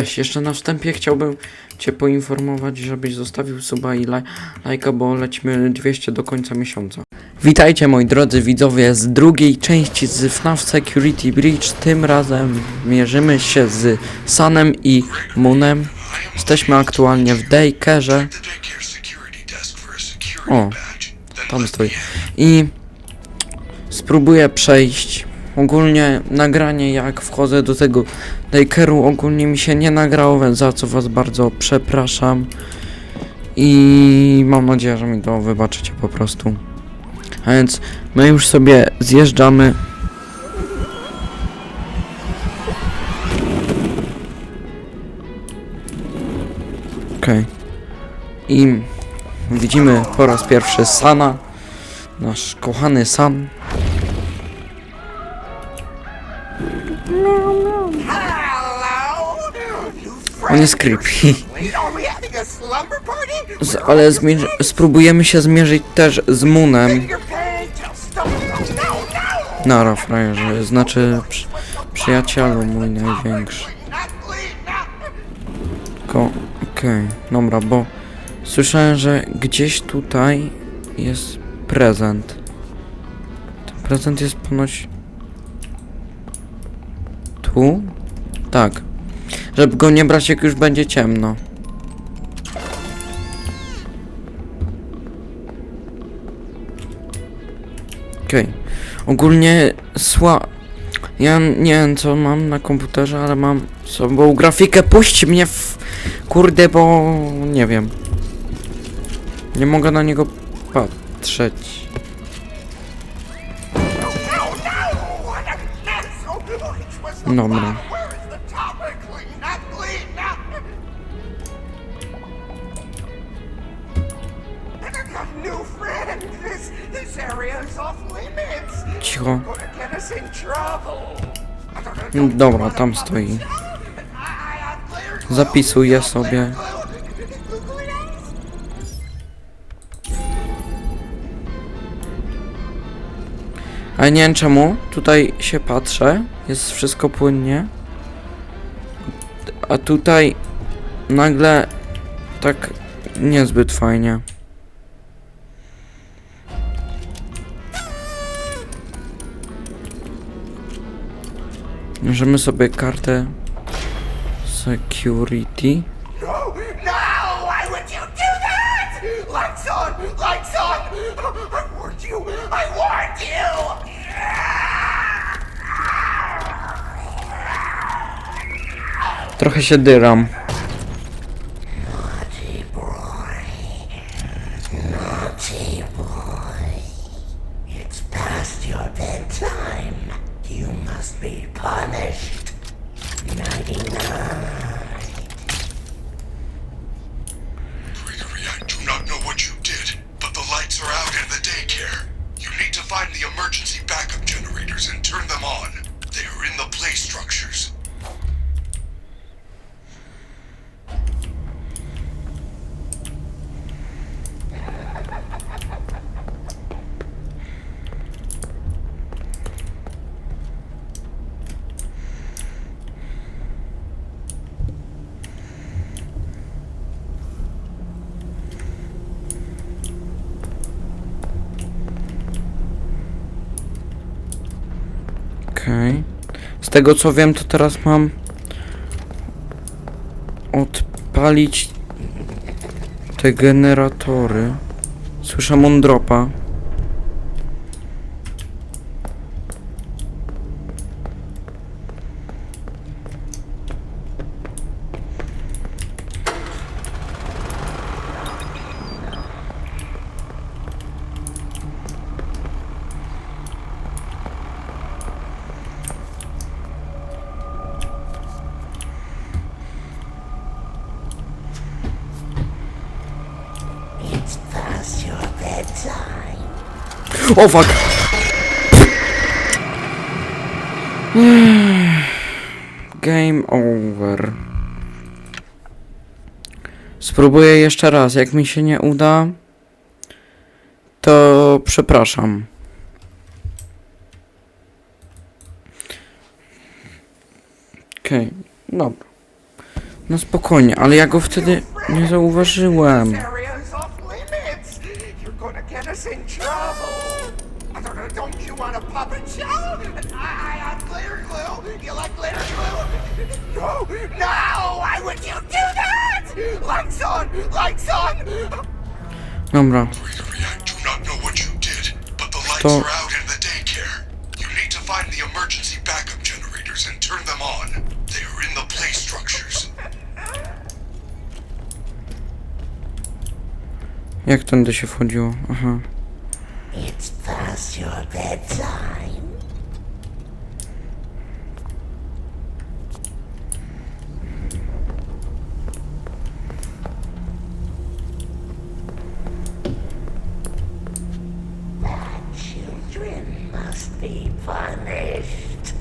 Cześć, jeszcze na wstępie chciałbym Cię poinformować, żebyś zostawił suba i laj lajka, bo lecimy 200 do końca miesiąca. Witajcie moi drodzy widzowie z drugiej części z FNAF Security Breach. Tym razem mierzymy się z Sanem i Moonem. Jesteśmy aktualnie w Daycare'ze. O, tam stoi. I spróbuję przejść. Ogólnie nagranie jak wchodzę do tego Daycare'u ogólnie mi się nie nagrało, więc za co was bardzo przepraszam. I mam nadzieję, że mi to wybaczycie po prostu. A więc my już sobie zjeżdżamy. Okej. I widzimy po raz pierwszy Sana. Nasz kochany San. Party? Z, ale spróbujemy się zmierzyć też z Moonem. Stop. No! Nara, frajerze. Znaczy przy, przyjacielu mój największy. Not clean, not. Ko Okej, dobra, bo słyszałem, że gdzieś tutaj jest prezent. Ten prezent jest ponoć... Tu? Tak. Żeby go nie brać jak już będzie ciemno. Okej. Ogólnie sła... Ja nie wiem co mam na komputerze, ale mam sobą grafikę. Puść mnie w... Kurde, bo... nie wiem. Nie mogę na niego patrzeć. No, Cicho. Dobra, tam stoi. Zapisuję sobie. Ale nie wiem czemu. Tutaj się patrzę. Jest wszystko płynnie. A tutaj nagle tak niezbyt fajnie. Bierzemy sobie kartę security. No, no! Why would you do that? Lights on! Lights on! I warned you! I warned you! Trochę się dyram. Be punished. Okej. Z tego co wiem, to teraz mam odpalić te generatory. Słyszę mądropa. It's past your bedtime. O fuck! Game over. Spróbuję jeszcze raz. Jak mi się nie uda, to przepraszam. Okej, dobra. No spokojnie, ale ja go wtedy nie zauważyłem. Don't you want a puppet show? I, I, I glitter glue. You like glitter glue? No, no! Why would you do that? Lights on! Lights on! Dobra, I do not know what you did, but the lights To- are out in the daycare. You need to find the emergency backup generators and turn them on. They are in the play structures. jak tędy się wchodziło? Aha. Your bedtime. Children must be punished.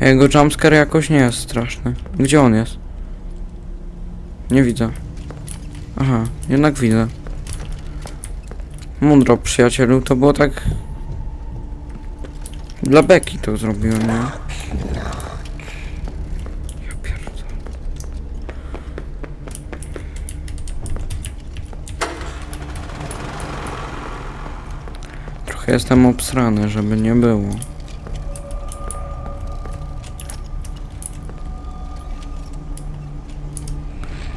Jego jumpscare jakoś nie jest straszny. Gdzie on jest? Nie widzę. Aha, jednak widzę. Mądro, przyjacielu, to było tak... Dla beki to zrobiłem, nie? Ja. Trochę jestem obsrany, żeby nie było.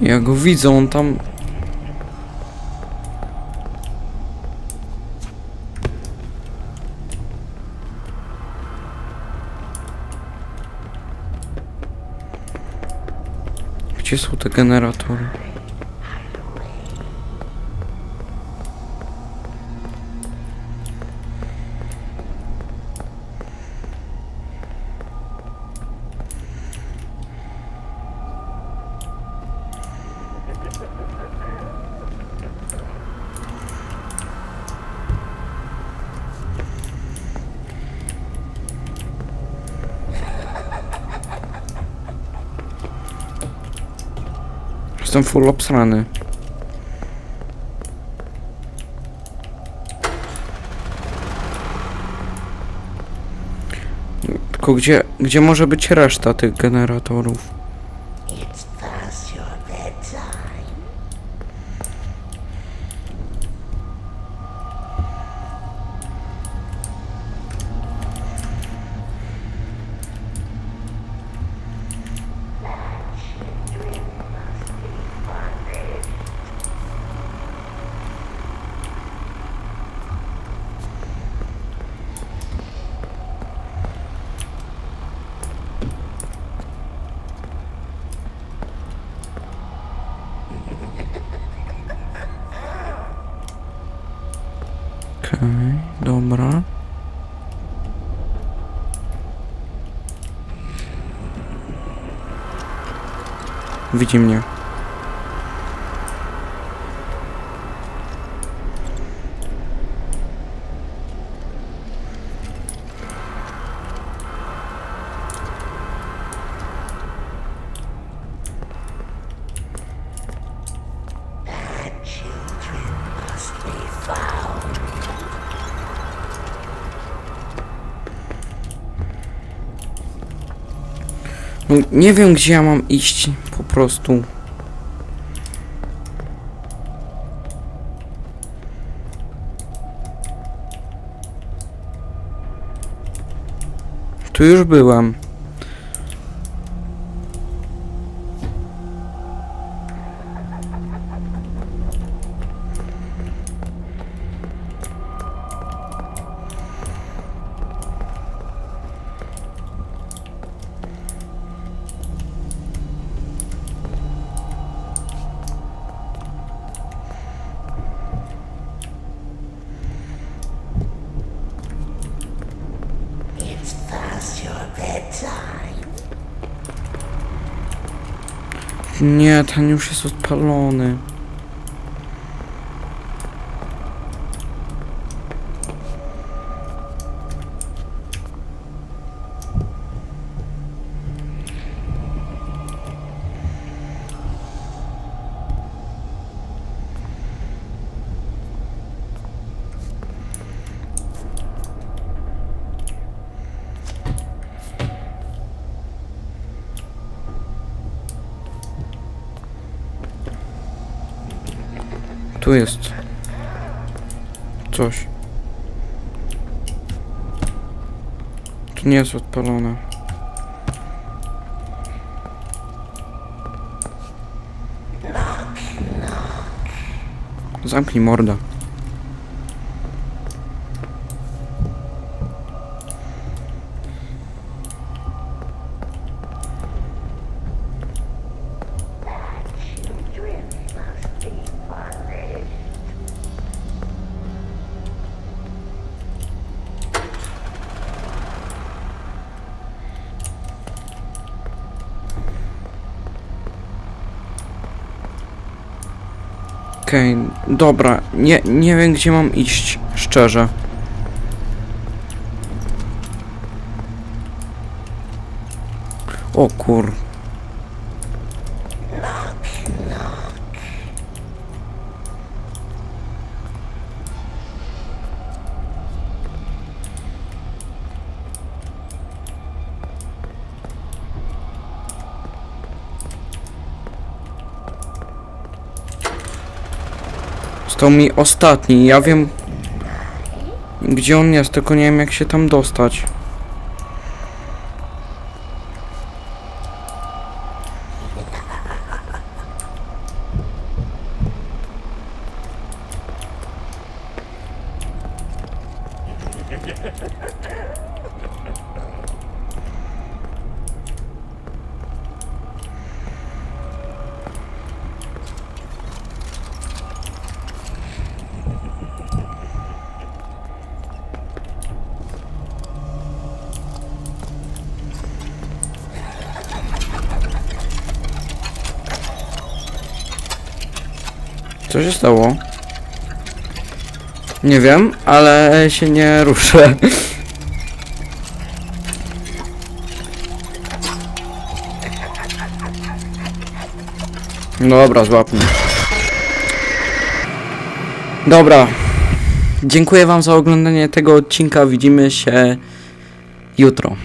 Ja go widzę, on tam... Gdzie są te generatory? Jestem full obsrany. Tylko gdzie, gdzie może być reszta tych generatorów? It's past your bedtime. Okej, dobra. Widzi mnie. Nie wiem gdzie ja mam iść, prostu. Tu już byłem. Nie, ten już jest odpalony. Tu jest. Coś. Tu nie jest odpalone. Zamknij mordę. Okej, dobra. Nie, nie wiem gdzie mam iść, szczerze. O kur... Został mi ostatni. Ja wiem gdzie on jest, tylko nie wiem jak się tam dostać. Co się stało? Nie wiem, ale się nie ruszę. Dobra, złapmy. Dobra. Dziękuję wam za oglądanie tego odcinka. Widzimy się jutro.